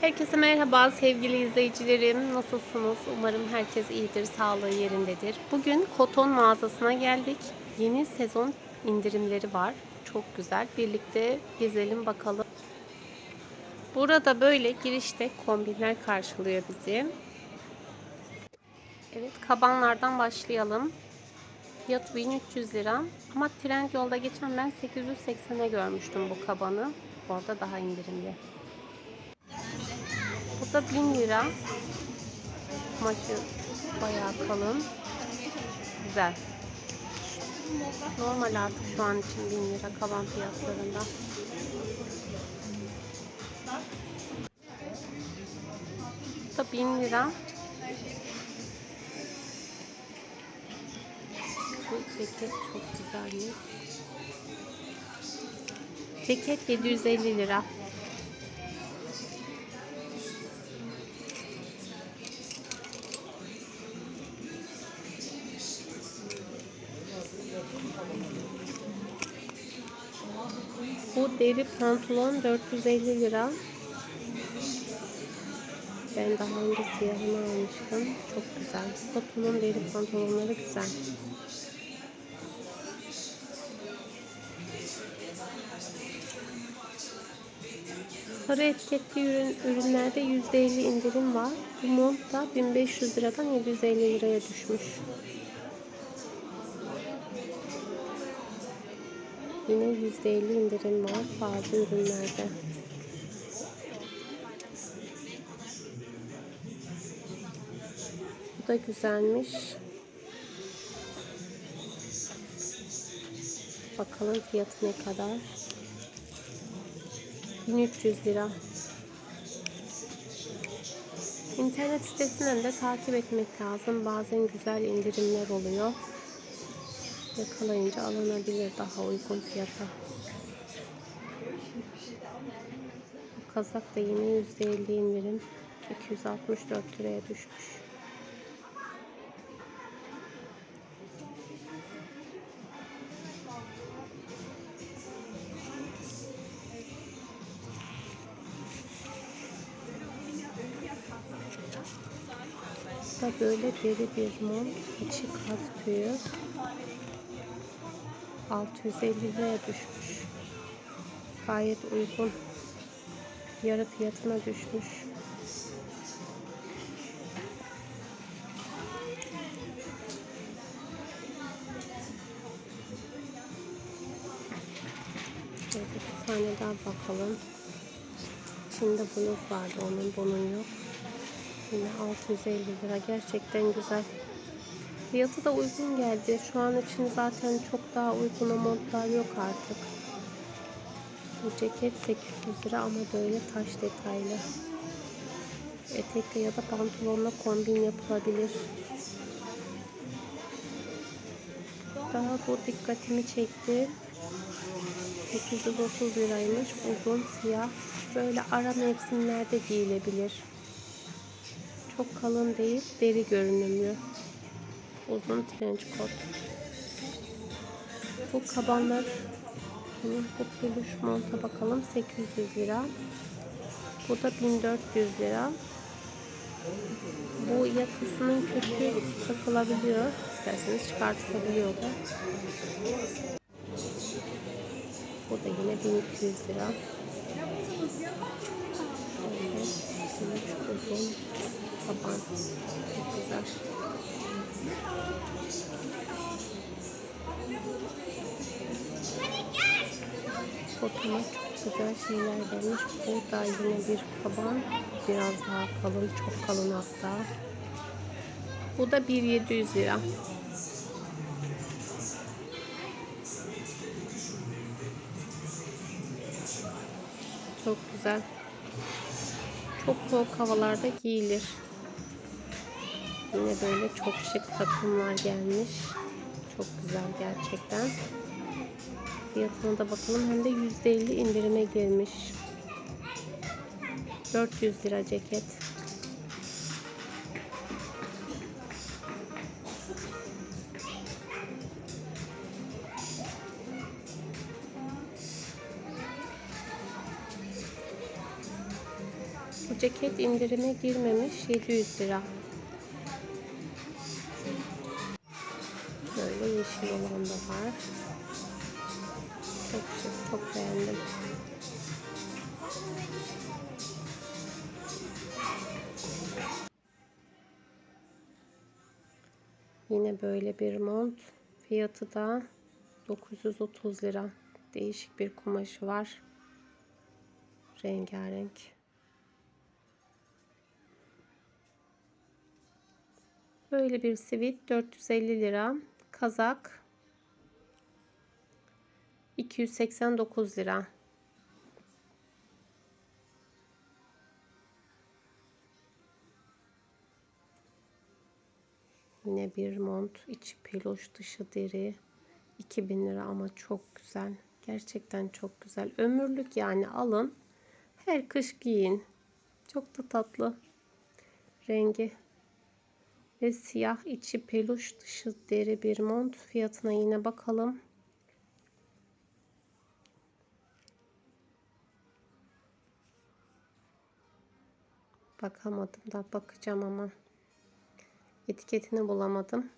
Herkese merhaba sevgili izleyicilerim. Nasılsınız? Umarım herkes iyidir, sağlığı yerindedir. Bugün Koton mağazasına geldik. Yeni sezon indirimleri var. Çok güzel. Birlikte gezelim bakalım. Burada böyle girişte kombinler karşılıyor bizi. Evet, kabanlardan başlayalım. Fiyat 1300 lira. Ama trend yolda geçen ben 880'e görmüştüm bu kabanı. Orada daha indirimli. Bu da 1000 lira. Kumaşı bayağı kalın. Güzel. Normal artık şu an için 1000 lira kaban fiyatlarında. Bu da 1000 lira. Bu ceket çok güzelmiş. Ceket 750 lira. Deri pantolon 450 lira. Ben daha önce siyahını almıştım. Çok güzel. Kotonun deri pantolonları güzel. Sarı etiketli ürün, ürünlerde %50 indirim var. Bu mont da 1500 liradan 750 liraya düşmüş. Yine %50 indirim var bazı ürünlerde. Bu da güzelmiş. Bakalım fiyatı ne kadar. 1300 lira. İnternet sitesinden de takip etmek lazım. Bazen güzel indirimler oluyor. Yakalayınca alınabilir daha uygun fiyata. Bu kazak da yine %50 indirim. 264 liraya düşmüş. Da böyle deri bir mont. içi kaz tüyü. 650 liraya düşmüş. Gayet uygun. Yarı fiyatına düşmüş. Şöyle bir tane daha bakalım. İçinde bluz vardı onun bunun yok. Yine 650 lira. Gerçekten güzel. Fiyatı da uygun geldi. Şu an için zaten çok daha uygun montlar yok artık. Bu ceket 800 lira ama böyle taş detaylı. Etekle ya da pantolonla kombin yapılabilir. Daha bu dikkatimi çekti. 830 liraymış. Uzun siyah. Böyle ara mevsimlerde giyilebilir. Çok kalın değil. Deri görünümlü uzun trench coat. Bu kabanlar bu peluş monta bakalım 800 lira. Bu da 1400 lira. Bu yakasının kökü takılabiliyor. İsterseniz çıkartılabiliyor da. Bu da yine 1200 lira. Çok uzun taban. Çok güzel. Çok güzel şeyler vermiş. Bu da yine bir kaban. Biraz daha kalın. Çok kalın hatta. Bu da 1700 lira. Çok güzel. Çok soğuk havalarda giyilir. Yine böyle çok şık takımlar gelmiş. Çok güzel gerçekten. Fiyatına da bakalım. Hem de %50 indirime girmiş. 400 lira ceket. Bu ceket indirime girmemiş 700 lira. Yeşil olan da var. Çok şık, çok beğendim. Yine böyle bir mont. Fiyatı da 930 lira. Değişik bir kumaşı var. Rengarenk. Böyle bir sivit 450 lira. Kazak 289 lira. Yine bir mont, içi peluş, dışı deri. 2000 lira ama çok güzel. Gerçekten çok güzel. Ömürlük yani alın. Her kış giyin. Çok da tatlı. Rengi ve siyah içi peluş dışı deri bir mont. Fiyatına yine bakalım. Bakamadım da bakacağım ama etiketini bulamadım.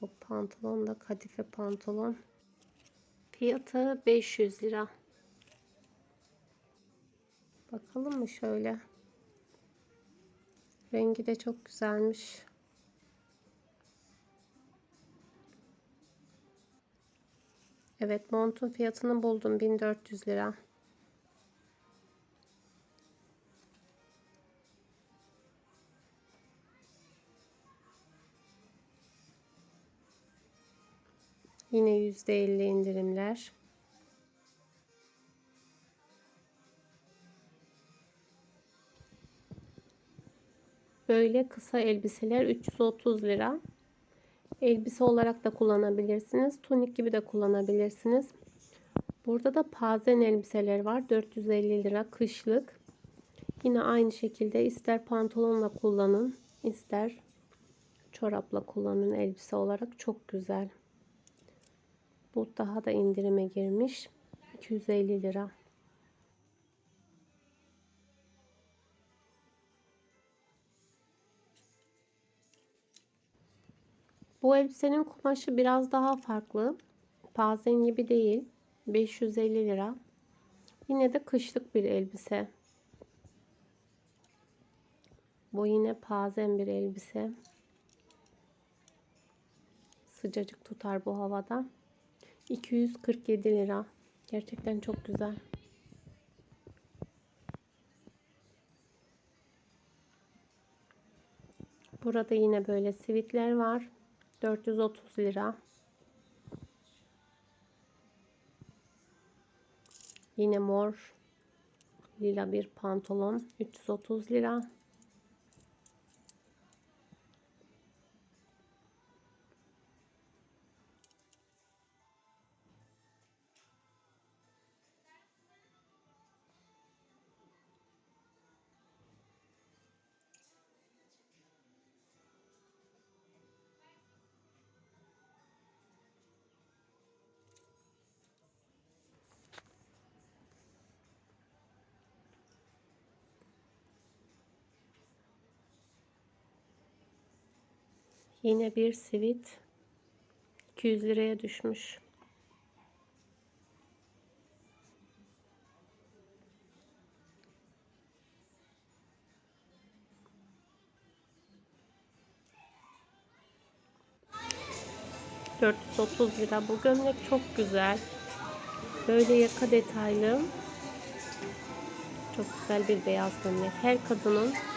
Bu pantolon da kadife pantolon. Fiyatı 500 lira. Bakalım mı şöyle? Rengi de çok güzelmiş. Evet montun fiyatını buldum 1400 lira. Yine %50 indirimler. Böyle kısa elbiseler 330 lira. Elbise olarak da kullanabilirsiniz. Tunik gibi de kullanabilirsiniz. Burada da pazen elbiseler var. 450 lira kışlık. Yine aynı şekilde ister pantolonla kullanın, ister çorapla kullanın elbise olarak. Çok güzel. Bu daha da indirime girmiş. 250 lira. Bu elbisenin kumaşı biraz daha farklı. Pazen gibi değil. 550 lira. Yine de kışlık bir elbise. Bu yine pazen bir elbise. Sıcacık tutar bu havada. 247 lira. Gerçekten çok güzel. Burada yine böyle sivitler var. 430 lira. Yine mor lila bir pantolon 330 lira. Yine bir sivit 200 liraya düşmüş. ...430 lira. Bu gömlek çok güzel. Böyle yaka detaylı. Çok güzel bir beyaz gömlek. Her kadının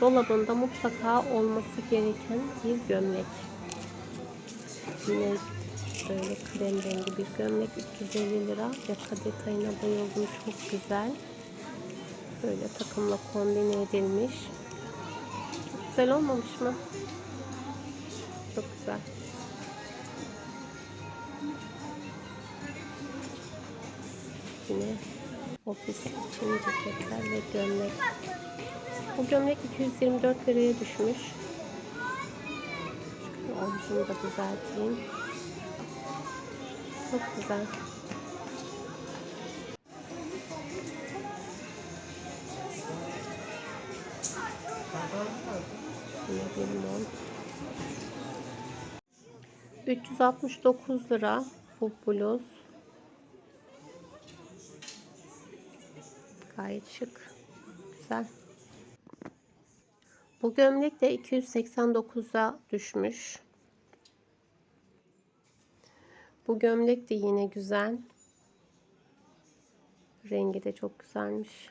dolabında mutlaka olması gereken bir gömlek. Yine böyle krem rengi bir gömlek 350 lira. Yaka detayına bayıldım. Çok güzel. Böyle takımla kombine edilmiş. Güzel olmamış mı? ofis için ceketler ve gömlek. Bu gömlek 224 liraya düşmüş. Şöyle omzunu da düzelteyim. Çok güzel. Yine bir mont. 369 lira bu bluz. Gayet şık. Güzel. Bu gömlek de 289'a düşmüş. Bu gömlek de yine güzel. Rengi de çok güzelmiş.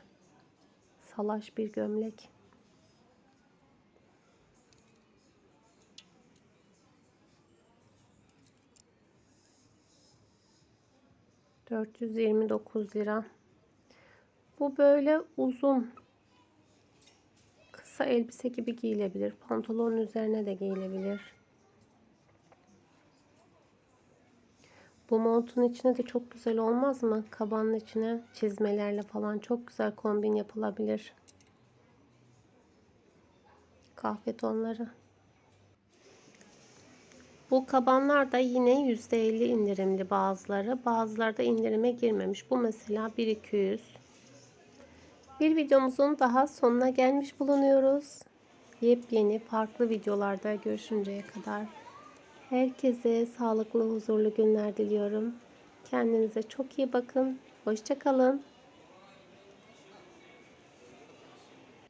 Salaş bir gömlek. ...429 lira. Bu böyle uzun... ...kısa elbise gibi giyilebilir. Pantolonun üzerine de giyilebilir. Bu montun içine de çok güzel olmaz mı? Kabanın içine çizmelerle falan çok güzel kombin yapılabilir. Kahve tonları. Bu kabanlar da yine %50 indirimli bazıları. Bazıları da indirime girmemiş. Bu mesela 1200. Bir videomuzun daha sonuna gelmiş bulunuyoruz. Yepyeni farklı videolarda görüşünceye kadar herkese sağlıklı huzurlu günler diliyorum. Kendinize çok iyi bakın. Hoşçakalın.